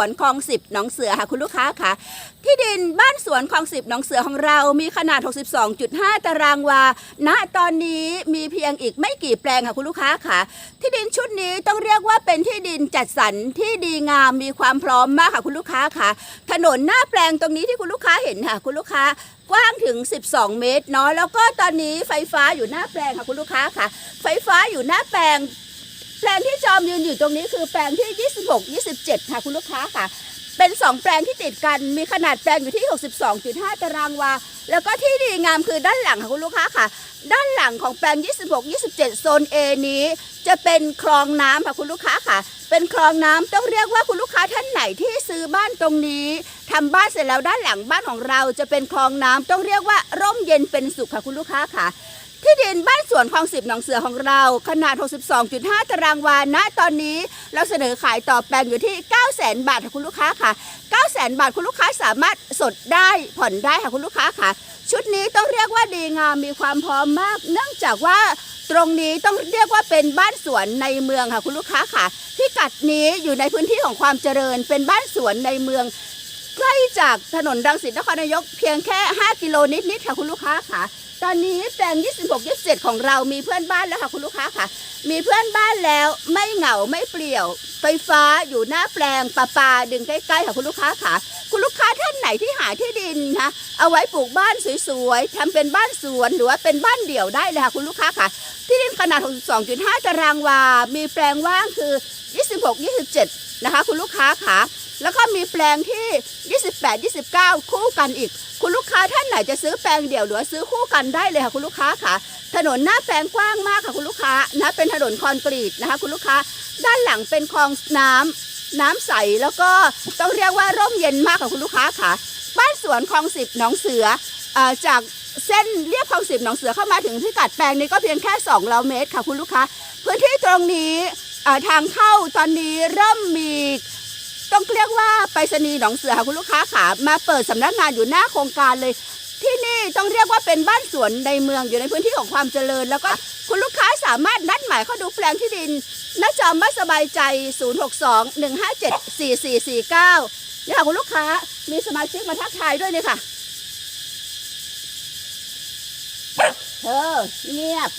วนคลองสิบหนองเสือค่ะคุณลูกค้าค่ะ ที่ดินบ้านสวนคลองสิบหนองเสือของเรามีขนาด 62.5 ตารางวา ณ ตอนนี้มีเพียงอีกไม่กี่แปลงค่ะคุณลูกค้าค่ะ ที่ดินชุดนี้ต้องเรียกว่าเป็นที่ดินจัดสรรที่ดีงามมีความพร้อมมากค่ะคุณลูกค้าค่ะ ถนนหน้าแปลงตรงนี้ที่คุณลูกค้าเห็นค่ะคุณลูกค้ากว้างถึง 12 เมตรเนาะแล้วก็ตอนนี้ไฟฟ้าอยู่หน้าแปลงค่ะคุณลูกค้าค่ะ ไฟฟ้าอยู่หน้าแปลง แปลงที่จอมยืนอยู่ตรงนี้คือแปลงที่ 26 27 ค่ะคุณลูกค้าค่ะ เป็น 2 แปลงที่ติดกันมีขนาดแปลงอยู่ที่ 62.5 ตารางวา แล้วก็ที่ดีงามคือด้านหลังค่ะคุณลูกค้าค่ะ ด้านหลังของแปลง 26 27 โซน A นี้ จะเป็นคลองน้ำค่ะคุณลูกค้าค่ะ เป็นคลองน้ำต้องเรียกว่าคุณลูกค้าท่านไหนที่ซื้อบ้านตรงนี้ทำบ้านเสร็จแล้วด้านหลังบ้านของเราจะเป็นคลองน้ำต้องเรียกว่าร่มเย็นเป็นสุขค่ะคุณลูกค้าค่ะ ที่ดินบ้านสวนคลองสิบหนองเสือของเรา ขนาด 62.5 ตารางวาณตอนนี้เราเสนอขายต่อแปลงอยู่ที่ 900,000 บาทค่ะคุณลูกค้าค่ะ 900,000 บาทคุณลูกค้าสามารถสดได้ผ่อนได้ค่ะคุณลูกค้าค่ะ ชุดนี้ต้องเรียกว่าดีงามมีความพร้อมมาก เนื่องจากว่าตรงนี้ต้องเรียกว่าเป็นบ้านสวนในเมืองค่ะคุณลูกค้าค่ะพิกัดนี้อยู่ในพื้นที่ของความเจริญ เป็นบ้านสวนในเมืองใกล้จากถนนรังสิตนครนายกเพียงแค่ 5 กิโลนิดๆค่ะคุณลูกค้าค่ะ ตอนนี้แปลง 26 27 ของเรามีเพื่อนบ้านแล้วค่ะคุณลูกค้าค่ะ มีเพื่อนบ้านแล้วไม่เหงาไม่เปลี่ยว ไฟฟ้าอยู่หน้าแปลงปลาปาดึงใกล้ๆค่ะคุณลูกค้าค่ะ คุณลูกค้าท่านไหนที่หาที่ดินนะเอาไว้ปลูกบ้านสวยๆทำเป็นบ้านสวนหรือว่าเป็นบ้านเดี่ยวได้เลยค่ะคุณลูกค้าค่ะ ที่ดินขนาด 62.5 ตารางวา มีแปลงว่างคือ 26 27 นะคะ คุณลูกค้าค่ะแล้วก็มีแปลงที่ 28 29 คู่กันอีก คุณลูกค้าท่านไหนจะซื้อแปลงเดี่ยวหรือว่าซื้อคู่กันได้เลยค่ะคุณลูกค้าค่ะ ถนนหน้าแปลงกว้างมากค่ะคุณลูกค้านะเป็นถนนคอนกรีตนะคะ คุณลูกค้า ด้านหลังเป็นคลองน้ำน้ำใสแล้วก็ต้องเรียกว่าร่มเย็นมากค่ะคุณลูกค้าค่ะ บ้านสวนคลองสิบหนองเสืออจากเส้นเรียบคลองสิบหนองเสือเข้ามาถึงที่กัดแปลงนี้ก็เพียงแค่2เราเมตรค่ะคุณลูกค้า พื้นที่ตรงนี้ทางเข้าตอนนี้เริ่มมีต้องเรียกว่าไปรษณีย์หนองเสือค่ะคุณลูกค้าขามาเปิดสำนักงานอยู่หน้าโครงการเลย ที่นี่ต้องเรียกว่าเป็นบ้านสวนในเมืองอยู่ในพื้นที่ของความเจริญ แล้วก็คุณลูกค้าสามารถนัดหมายเข้าดูแปลงที่ดินณจอมบ้านสบายใจ 062 157 4449นี่ค่ะคุณลูกค้ามีสมาชิกมาทักทายด้วยเนี่ยค่ะเธอเงียบ